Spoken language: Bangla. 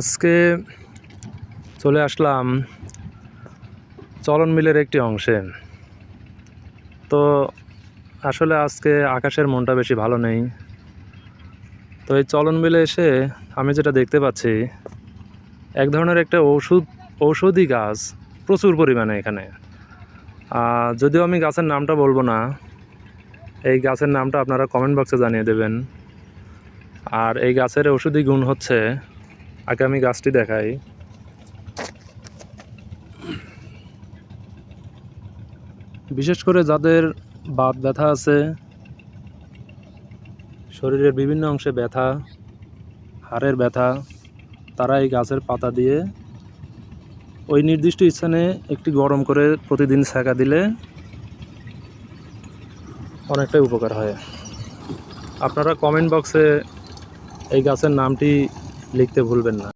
আজকে চলে আসলাম চলন মিলের একটি অংশে। তো আসলে আজকে আকাশের মনটা বেশি ভালো নেই। তো এই চলন মিলে এসে আমি যেটা দেখতে পাচ্ছি, এক ধরনের একটা ওষুধ ঔষধি গাছ প্রচুর পরিমাণে এখানে। যদিও আমি গাছের নামটা বলব না, এই গাছের নামটা আপনারা কমেন্ট বক্সে জানিয়ে দেবেন। আর এই গাছের ঔষধি গুণ হচ্ছে আগে আমি গাছটি দেখাই। বিশেষ করে যাদের বাত ব্যথা আছে, শরীরের বিভিন্ন অংশে ব্যথা, হাড়ের ব্যথা, তারা এই গাছের পাতা দিয়ে ওই নির্দিষ্ট স্থানে একটি গরম করে প্রতিদিন সেঁকা দিলে অনেকটাই উপকার হয়। আপনারা কমেন্ট বক্সে এই গাছের নামটি লিখতে ভুলবেন না।